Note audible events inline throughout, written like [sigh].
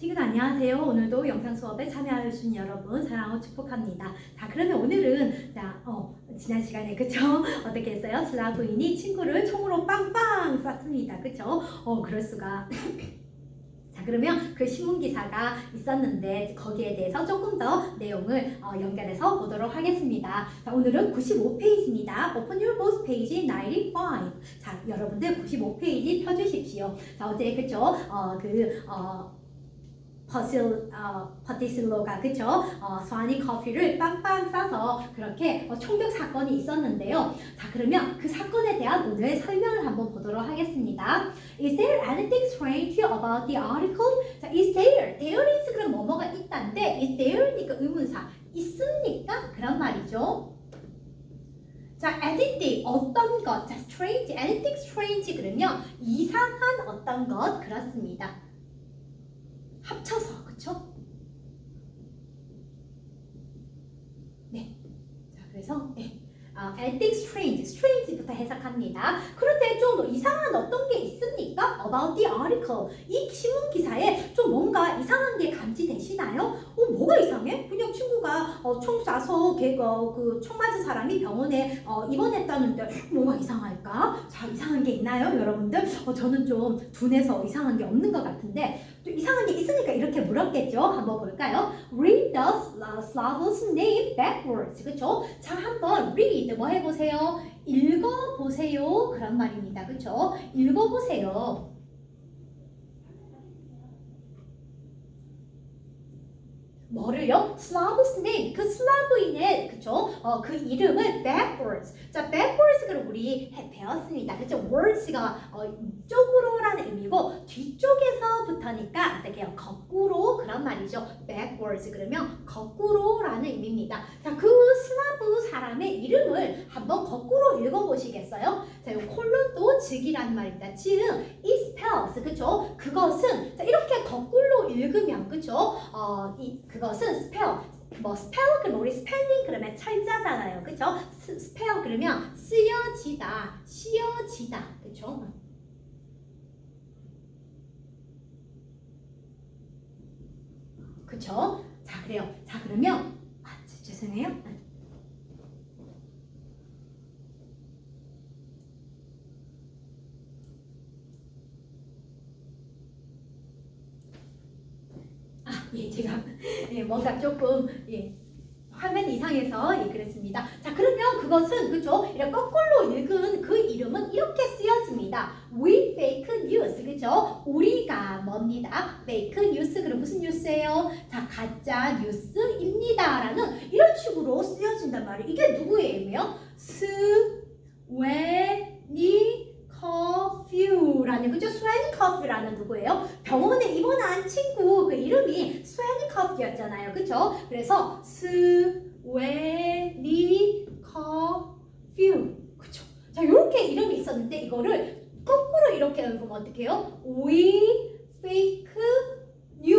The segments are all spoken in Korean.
친구들 안녕하세요. 오늘도 영상 수업에 참여해주신 여러분 사랑하고 축복합니다. 자 그러면 오늘은 자 어, 지난 시간에 그쵸 [laughs] 어떻게 했어요? 슬라브인이 친구를 총으로 빵빵 쐈습니다. 그쵸? 어 그럴 수가. [laughs] 자 그러면 그 신문 기사가 있었는데 거기에 대해서 조금 더 내용을 어, 연결해서 보도록 하겠습니다. 자 오늘은 95페이지입니다. Open your book page 95. 자 여러분들 95페이지 펴주십시오. 자 어제 그쵸? 어그 어, 퍼실 어, 퍼티슬로가 그쵸? 어, 스와니 커피를 빵빵 싸서 그렇게 어, 총격 사건이 있었는데요. 자 그러면 그 사건에 대한 오늘 설명을 한번 보도록 하겠습니다. Is there anything strange about the article? 자, is there? there is 그럼 뭐뭐가 있다인데 is there니까 의문사 있습니까? 그런 말이죠. 자, anything 어떤 것, 자, strange, anything strange 그러면 이상한 어떤 것 그렇습니다. 합쳐서 그쵸? 네. 자 그래서 네. 아, anything strange, strange부터 해석합니다. 그런데 좀 이상한 어떤 게 있습니까? About the article. 이 신문 기사에 좀 뭔가 이상한 게 감지되시나요? 어, 뭐가 이상해? 그냥 친구가 어, 총 쏴서 걔가 그총 맞은 사람이 병원에 어, 입원했다는데 뭐가 이상할까? 자, 이상한 게 있나요, 여러분들? 어, 저는 좀 둔해서 이상한 게 없는 것 같은데 또 이상한 게 있으니까 이렇게 물었겠죠? 한번 볼까요? Read the Slav's name backwards. 그쵸? 자, 한번 read 뭐 해보세요? 읽어보세요. 그런 말입니다. 그쵸? 읽어보세요. 뭐를요? 슬라브스 name 그 슬라브인의 그쵸? 어, 그 이름을 backwards. 자 backwards 그럼 우리 해- 배웠습니다. 그쵸? words가 어, 이쪽으로라는 의미고 뒤쪽에서부터니까 해요? 거꾸로 그런 말이죠. backwards 그러면 거꾸로라는 의미입니다. 자 그 슬라브 사람의 이름을 한번 거꾸로 읽어보시겠어요? 자이 콜론도 즉이라는 말입니다. 즉 it spells 그쵸? 그것은 자, 이렇게 거꾸로 읽으면 그쵸? 어, 이, 그 것은 스페어 뭐 스페어 그럼 우리 스펠링 그러면 철자잖아요. 그쵸? 스, 스페어 그러면 쓰여지다 씌어지다. 그쵸? 그쵸? 자 그래요. 자 그러면 아 저- 죄송해요 아, 예, 제가 예, 뭔가 조금 예, 화면 이상해서 예, 그랬습니다. 자, 그러면 그것은 그죠? 이렇게 거꾸로 읽은 그 이름은 이렇게 쓰여집니다. We fake news, 그죠? 우리가 뭡니다? fake news, 그럼 무슨 뉴스예요? 자, 가짜 뉴스입니다라는 이런 식으로 쓰여진단 말이에요. 이게 누구의 의미요? 스웨니 커퓨라는 그죠? 스웨니 커퓨라는 누구예요? 병원에 입원한 친구 그 이름이 스웨 니 커퓨였잖아요. 그쵸? 그래서 스웨니 커퓨 그쵸? 자 이렇게 이름이 있었는데 이거를 거꾸로 이렇게 읽으면 어떻게 해요? We fake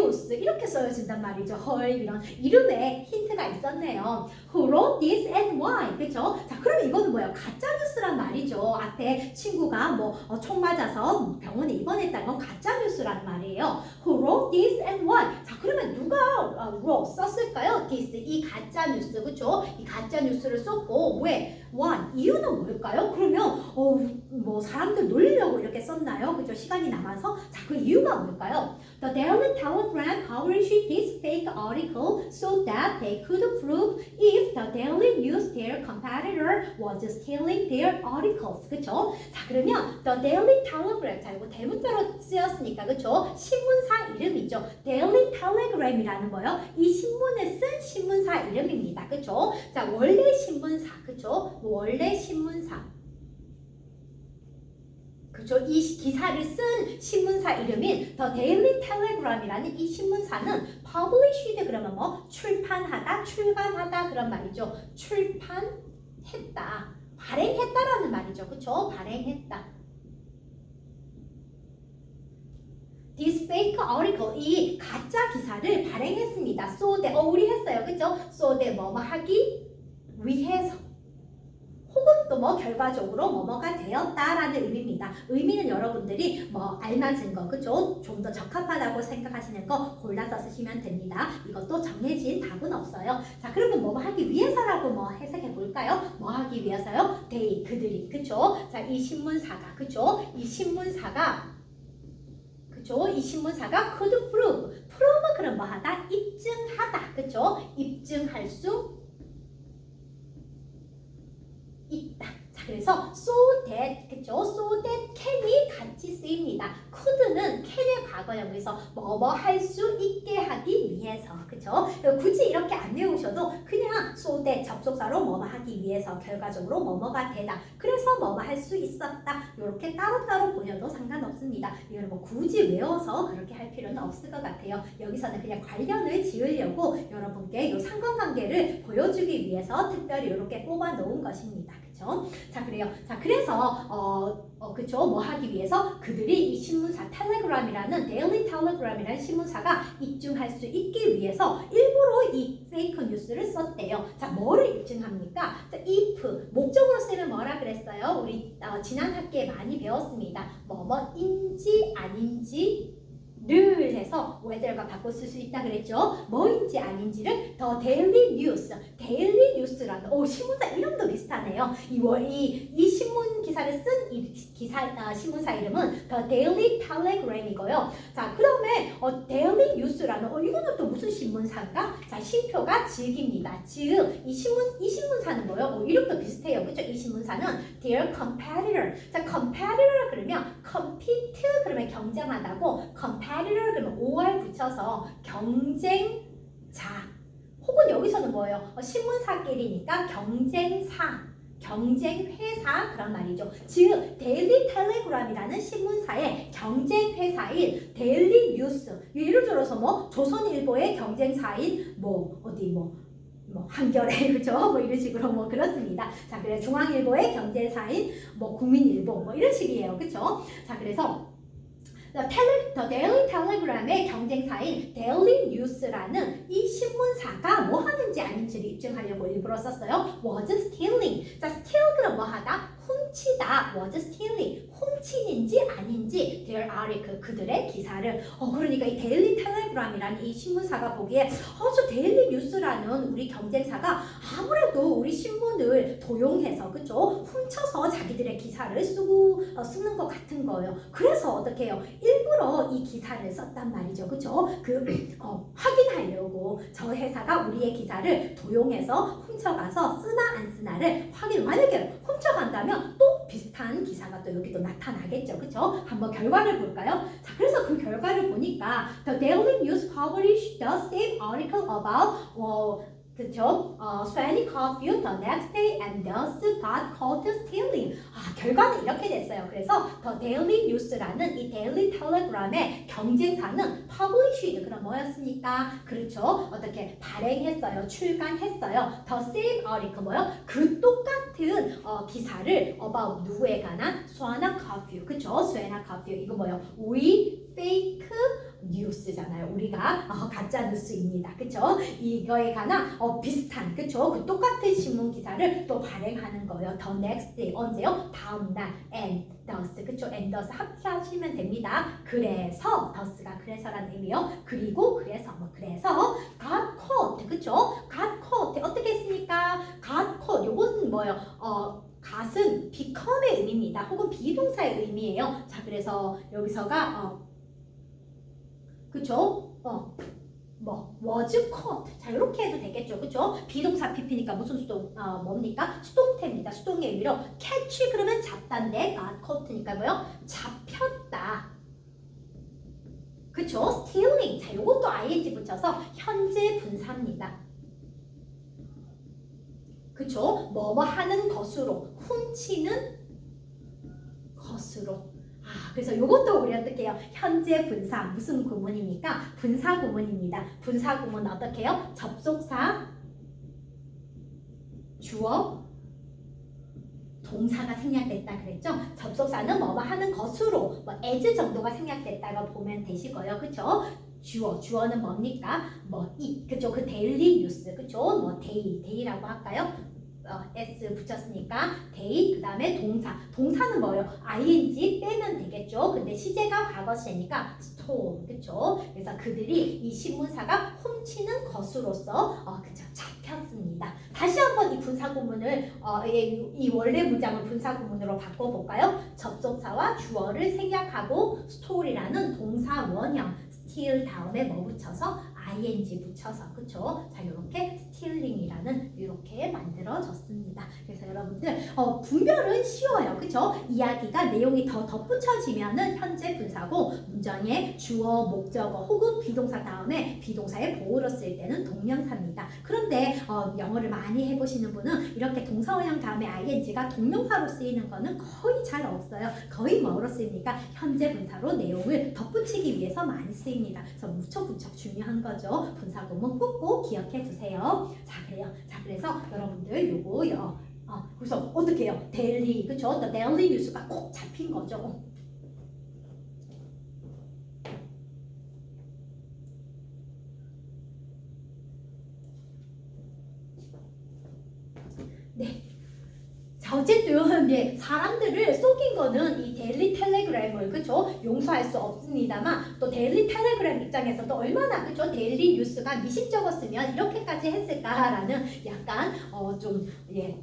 news 이렇게 써여진단 말이죠. 헐 이런 이름에 힌트가 있었네요. Who wrote this and why? 그쵸? 자 그럼 이거는 뭐예요? 가짜 뉴스란 말이죠. 앞에 친구가 뭐총 맞아서 병원에 입원했다는 건 가짜 뉴스란 말이에요. Who wrote this and why? 자 그러면 누가 어, wrote 썼을까요? This 이 가짜 뉴스 그쵸? 이 가짜 뉴스를 썼고 왜? Why? 이유는 뭘까요? 그러면 어, 뭐 사람들 놀리려고 이렇게 썼나요? 그죠? 시간이 남아서 자 그 이유가 뭘까요? The Daily Telegram published this fake article so that they could prove if the Daily News their competitor was stealing their articles. 그쵸? 자 그러면 The Daily Telegram 자 이거 대문자로 쓰였으니까 그쵸? 신문사 이름이죠. Daily Telegram이라는 거요. 이 신문을 쓴 신문사 이름입니다. 그쵸? 자 원래 신문사 그쵸? 원래 신문사 그죠? 이 시- 기사를 쓴 신문사 이름인 The Daily Telegram이라는 이 신문사는 published 그러면 뭐 출판하다, 출간하다 그런 말이죠. 출판했다, 발행했다라는 말이죠. 그쵸? 발행했다. This fake article 이 가짜 기사를 발행했습니다. So that 어 우리 했어요, 그죠? So that 뭐뭐 하기 위해서 뭐 결과적으로 뭐뭐가 되었다라는 의미입니다. 의미는 여러분들이 뭐 알맞은 거, 그죠? 좀 더 적합하다고 생각하시는 거 골라서 쓰시면 됩니다. 이것도 정해진 답은 없어요. 자, 그러면 뭐 하기 위해서라고 뭐 해석해 볼까요? 뭐 하기 위해서요? they, 그들이, 그죠? 자, 이 신문사가, 그죠? 이 신문사가 그죠? 이 신문사가 could prove. prove 그럼 뭐 하다? 입증하다. 그죠? 입증할 수 있다. 자, 그래서 so that 그죠? so that can이 같이 쓰입니다. could는 can의 과거형에서 뭐뭐 할 수 있게 하기 위해서 그죠? 굳이 이렇게 안 외우셔도 그냥 so that 접속사로 뭐뭐 하기 위해서 결과적으로 뭐뭐가 되다. 그래서 뭐뭐 할 수 있었다. 이렇게 따로따로 보셔도 상관없습니다. 이걸 뭐 굳이 외워서 그렇게 할 필요는 없을 것 같아요. 여기서는 그냥 관련을 지으려고 여러분께 이 상관관계를 보여주기 위해서 특별히 이렇게 뽑아 놓은 것입니다. 그죠? 자, 그래요. 자, 그래서 어, 어 그죠? 뭐 하기 위해서 그들이 이 신문사 텔레그램이라는 데일리 텔레그램이라는 신문사가 입증할 수 있기 위해서 일부러 이 페이크 뉴스를 썼대요. 자, 뭐를 입증합니까? 자, if 목적으로 쓰면 뭐라 그랬어요? 우리 어, 지난 학기에 많이 배웠습니다. 뭐뭐인지 아닌지 를 해서 whether가 바꿔 쓸 수 있다 그랬죠. 뭐인지 아닌지를 더 데일리 뉴스, 데일리 뉴스라는 오 신문사 이름도 비슷하네요. 이월이 이 신문 기사를 쓴 이 기사 아, 신문사 이름은 더 데일리 텔레그램이고요. 자 그다음에 어 데일리 뉴스라는 어 이거는 또 무슨 신문사인가? 자 신표가 즉입니다. 즉 이 신문 이 신문사는 뭐요? 어, 이름도 비슷해요. 그죠? 이 신문사는 their competitor. 자 competitor 그러면 compete 그러면 경쟁하다고 competitor 그러면 or 붙여서 경쟁자 혹은 여기서는 뭐예요? 어, 신문사끼리니까 경쟁사 경쟁회사 그런 말이죠. 즉 데일리 텔레그램이라는 신문사의 경쟁회사인 데일리 뉴스 예를 들어서 뭐 조선일보의 경쟁사인 뭐 어디 뭐뭐 한겨레 [laughs] 그죠 뭐 이런 식으로 뭐 그렇습니다. 자 그래 중앙일보의 경제사인 뭐 국민일보 뭐 이런 식이에요. 그죠? 자 그래서 Tele, the Daily Telegram의 경쟁사인 Daily News라는 이 신문사가 뭐 하는지 아닌지를 입증하려고 일부러 썼어요. Was stealing. 자, steal 그럼 뭐 하다? 훔치다. Was stealing. 훔치는지 아닌지 their article 그들의 기사를. 어 그러니까 이 데일리 텔레그램이라는 이 신문사가 보기에 어저 데일리 뉴스라는 우리 경쟁사가 아무래도 우리 신문을 도용해서 그죠? 훔쳐서 자기들의 기사를 쓰고 어, 쓰는 것 같은 거예요. 그래서 어떻게 해요? 일부러 이 기사를 썼단 말이죠. 그죠? 그 [clears throat] 어, 확인하려고 저 회사가 우리의 기사를 도용해서 훔쳐가서 쓰나 안 쓰나를 확인. 만약에 훔쳐간다면 또 비슷한 기사가 또 여기도 나타나겠죠. 그죠? 한번 결과를 볼까요? 자, 그래서 그 결과를 보니까 The Daily News published the same article about 어, 그죠? 어, Swanny Coffee the next day and thus got caught stealing. 아, 결과는 이렇게 됐어요. 그래서 The Daily News라는 이 Daily Telegram의 경쟁사는 published 그럼 뭐였습니까? 그렇죠. 어떻게 발행했어요. 출간했어요. The same article 뭐요? 그 똑같은 어, 기사를 about 누구에 관한 스와나 커피 그쵸? 스와나 커피 이거 뭐요? We fake 뉴스잖아요. 우리가 어, 가짜 뉴스입니다. 그쵸? 이거에 관한 어, 비슷한 그쵸? 그 똑같은 신문 기사를 또 발행하는 거예요. The next day 언제요? 다음 날 and thus 그쵸? and thus 합치하시면 됩니다. 그래서 thus가 그래서라는 의미요. 그리고 그래서 뭐 그래서 got caught 그쵸? got caught 어떻게 했습니까? got caught 요거는 뭐예요? 어 gat은 become의 의미입니다. 혹은 비동사의 의미예요. 자 그래서 여기서가 어 그쵸? 어. 뭐 was caught 자 이렇게 해도 되겠죠. 그쵸 비동사 pp니까 무슨 수동? 어, 뭡니까? 수동태입니다. 수동의 의미로 catch 그러면 잡다인데 got caught니까 뭐요? 잡혔다. 그쵸 stealing. 자 요것도 ing 붙여서 현재 분사입니다. 그쵸 뭐뭐 하는 것으로 훔치는 것으로. 아, 그래서 이것도 우리 어떻게 해요? 현재 분사 무슨 구문입니까? 분사 구문입니다. 분사 구문 어떻게 해요? 접속사, 주어, 동사가 생략됐다 그랬죠? 접속사는 뭐뭐 하는 것으로 뭐 as 정도가 생략됐다고 보면 되시고요. 그쵸? 주어, 주어는 뭡니까? 뭐 이, 그죠? 그 데일리 뉴스, 그죠? 뭐 데이, 데이라고 할까요? 어, s 붙였으니까 they 그 다음에 동사 동사는 뭐예요? ing 빼면 되겠죠. 근데 시제가 과거 시제니까 stole 그쵸? 그래서 그들이 이 신문사가 훔치는 것으로서 어, 그쵸 잡혔습니다. 다시 한번 이 분사 구문을 어, 이, 이 원래 문장을 분사 구문으로 바꿔볼까요? 접속사와 주어를 생략하고 store이라는 동사 원형 steal 다음에 뭐 붙여서 ing 붙여서 그쵸? 자 이렇게 stealing이라는 이렇게 만들어졌습니다. 그래서 여러분들 어, 분별은 쉬워요, 그쵸? 이야기가 내용이 더 덧붙여지면은 현재 분사고 문장에 주어, 목적어 혹은 비동사 다음에 비동사의 보호로 쓸 때는 동명사입니다. 그런데 어, 영어를 많이 해보시는 분은 이렇게 동사원형 다음에 ing가 동명사로 쓰이는 거는 거의 잘 없어요. 거의 뭐로 쓰입니까? 현재 분사로 내용을 덧붙이기 위해서 많이 쓰입니다. 그래서 무척 무척 중요한 거죠. 분사 구문 꼭꼭 기억해 두세요. 자 그래요. 자 그래서 여러분들 요거 요. 어, 그래서 어떻게 해요? 데일리 그쵸? The daily news가 꼭 잡힌 거죠. 자 어쨌든 네, 사람들을 속인 거는 이 데일리 텔레그램을 그쵸 용서할 수 없습니다만 또 데일리 텔레그램 입장에서도 얼마나 그쵸 데일리 뉴스가 미심쩍었으면 이렇게까지 했을까라는 약간 어 좀 예.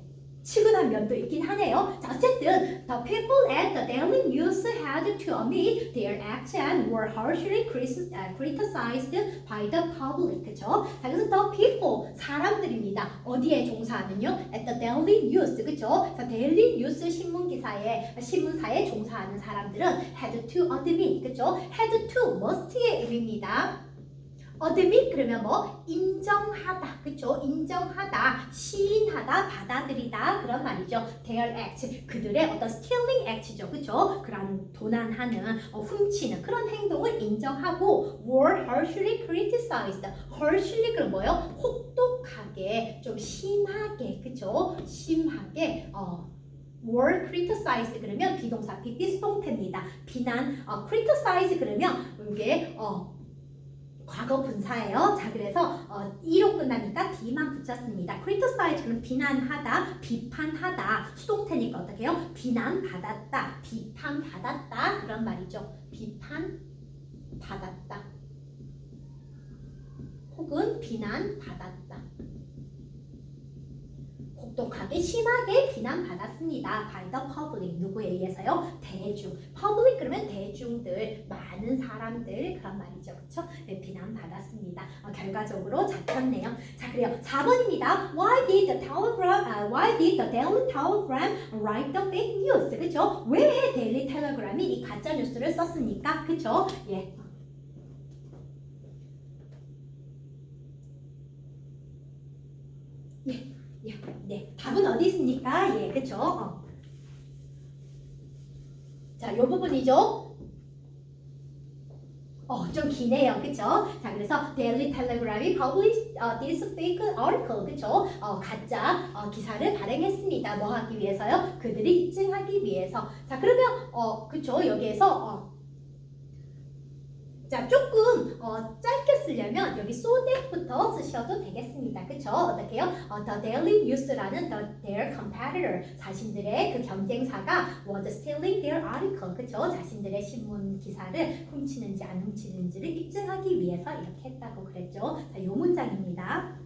치근한 면도 있긴 하네요. 자, 어쨌든 the people at the Daily News had to admit their acts and were harshly criti- uh, criticized by the public. 그쵸? 자, 그래서 the people 사람들입니다. 어디에 종사하는요? At the Daily News. 그쵸? 자, Daily News 신문 기사에 신문사에 종사하는 사람들은 had to admit. 그쵸? had to must의 의미입니다. Admit 그러면 뭐 인정하다 그쵸? 인정하다 시인하다 받아들이다 그런 말이죠. Their act 그들의 어떤 stealing act죠 그쵸? 그런 도난하는 어, 훔치는 그런 행동을 인정하고 were harshly criticized. harshly 그럼 뭐요? 혹독하게 좀 심하게 그쵸? 심하게 어 were criticized 그러면 비동사 비비스동태입니다. 비난 어, criticize 그러면 이게 어 과거 분사예요. 자, 그래서 어, 2로 끝나니까 D만 붙였습니다. criticize는 비난하다, 비판하다. 수동태니까 어떻게 해요? 비난받았다, 비판받았다. 그런 말이죠. 비판받았다. 혹은 비난받았다. 혹독하게 심하게 비난받았습니다. by the public 누구에 의해서요? 대중. public 그러면 대중들, 많은 사람들 그런 말이죠, 그렇죠? 네, 비난받았습니다. 어, 결과적으로 잡혔네요. 자, 그래요. 4번입니다. Why did the telegram? 아, why did the Daily Telegram write the fake news? 그렇죠? 왜 데일리 텔레그램이 이 가짜 뉴스를 썼습니까? 그렇죠? 예. 예, 네, 있습니까? 예, 그쵸? 어. 자, 요 부분이죠? 어, 좀 기네요. 그쵸? 자, 그래서 Daily Telegram이 published uh, this fake article. 그쵸? 어, 가짜 어, 기사를 발행했습니다. 뭐 하기 위해서요? 그들이 입증하기 위해서. 자, 그러면, 어, 그쵸? 여기에서, 어, 자, 조금 어, 짧게 쓰려면 여기 so that부터 쓰셔도 되겠습니다. 그쵸? 어떻게요? 어, the Daily News라는 the, their competitor 자신들의 그 경쟁사가 was stealing their article. 그쵸? 자신들의 신문 기사를 훔치는지 안 훔치는지를 입증하기 위해서 이렇게 했다고 그랬죠. 자, 요 문장입니다.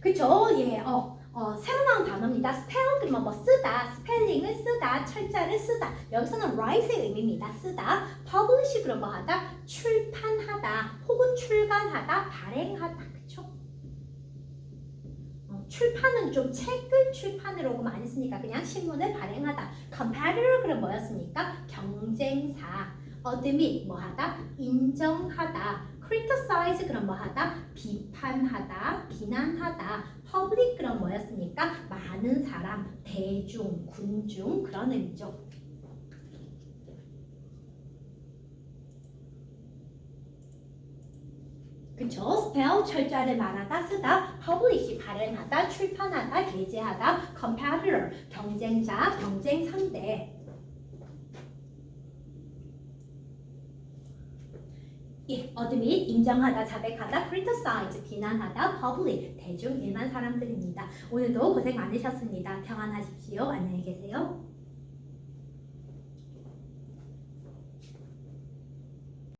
그쵸? 예, 어. 어, 새로 나온 단어입니다. spell 그러면 뭐 쓰다, 스펠링을 쓰다, 철자를 쓰다. 여기서는 write의 의미입니다. 쓰다. publish 그럼 뭐 하다, 출판하다, 혹은 출간하다, 발행하다. 그쵸? 어, 출판은 좀 책을 출판으로 많이 쓰니까 그냥 신문을 발행하다. competitor 그럼 뭐였습니까? 경쟁사. admit 뭐 하다, 인정하다. criticize 그럼 뭐 하다, 비판하다, 비난하다. Public 그럼 뭐였습니까? 많은 사람, 대중, 군중 그런 의미죠. 그쵸? spell 철자를 말하다 쓰다, publish 발행하다, 출판하다, 게재하다, competitor 경쟁자, 경쟁 상대. 예, 어드밋, 인정하다, 자백하다, criticize, 비난하다, public, 대중, 일반 사람들입니다. 오늘도 고생 많으셨습니다. 평안하십시오. 안녕히